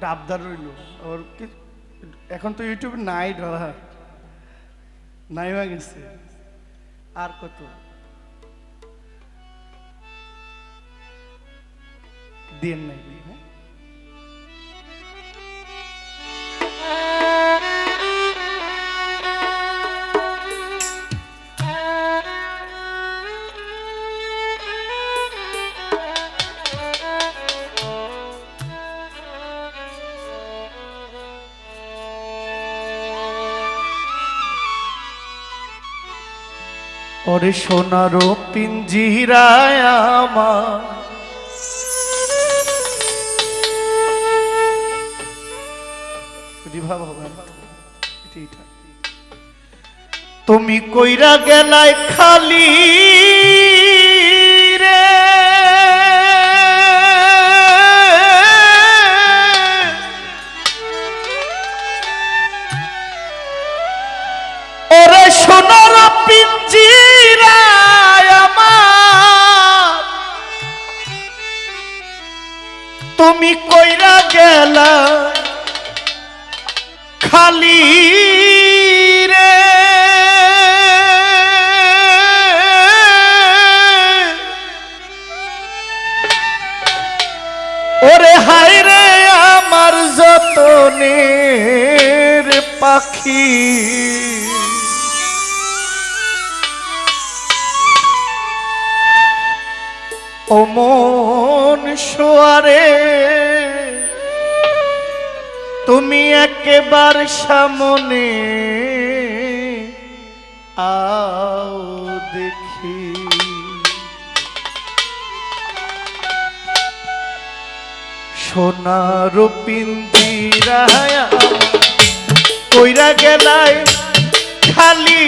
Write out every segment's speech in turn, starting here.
ডাবদার রইল। ওর কি, এখন তো ইউটিউবে নাই ডলার নাই হয়ে গেছে। আর কত? দিন নাই। ওরে সোনারো পিঞ্জিরায় আমার। তুমি কইরা গেলায় খালি তুমি কইরা গেলা খালি রে। ওরে হায় রে আমার যতনের পাখি। অমন সোয়ারে তুমি একেবার সামনে আও দেখি। সোনার পিন্দিরায় কইরা গেলায় খালি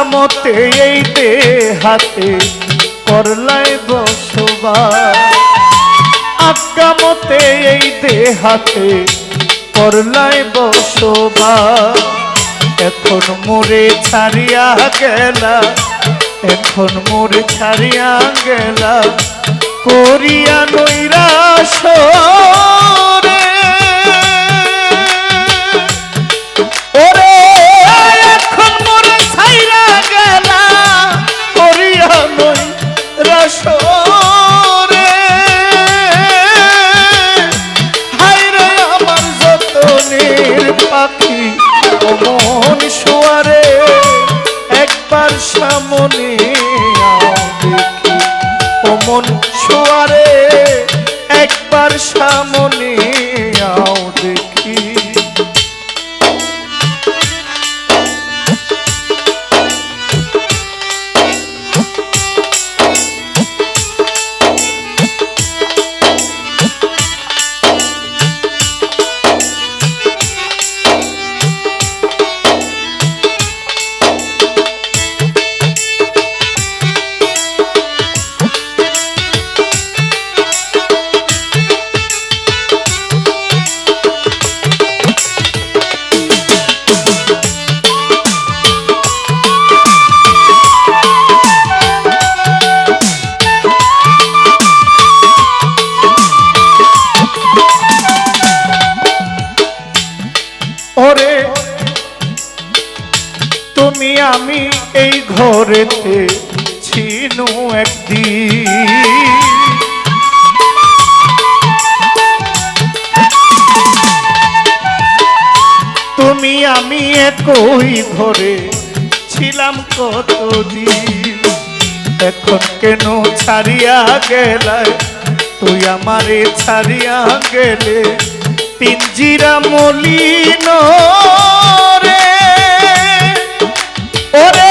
আজ্ঞামতে এই হাতে করলাই বসবাস। আজ্ঞামতে এই হাতে করলাই বসবাস। এখন মোরে ছাড়িয়া গেলা, এখন মোরে ছাড়িয়া গেলা, করিয়া নৈরাশ। একবার সামনে ঘরেতে ছিল একদিন। তুমি আমি একই ঘরে ছিলাম কতদিন। এখন কেন ছাড়িয়া গেলায়? তুই আমারে ছাড়িয়া গেলে পিঞ্জিরা মলিন ওরে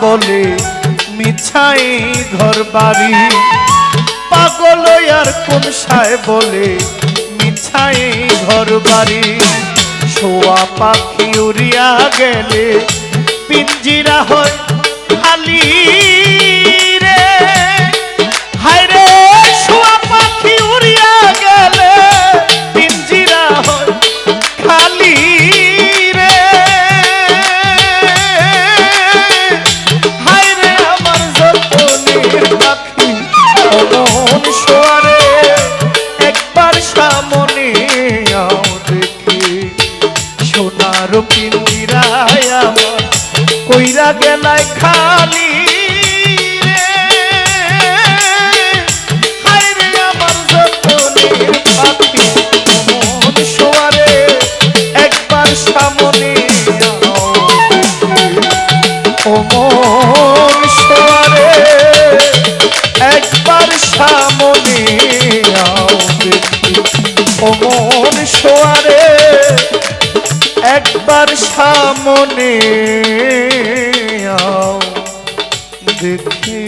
বলে, মিছাই ঘর বাড়ি পাগল আর কুমসায় বলে, মিছাই ঘর বাড়ি শোয়া পাখি উড়িয়া গেলে, পিঞ্জিরা হয় খালি একবার মনে দেখি।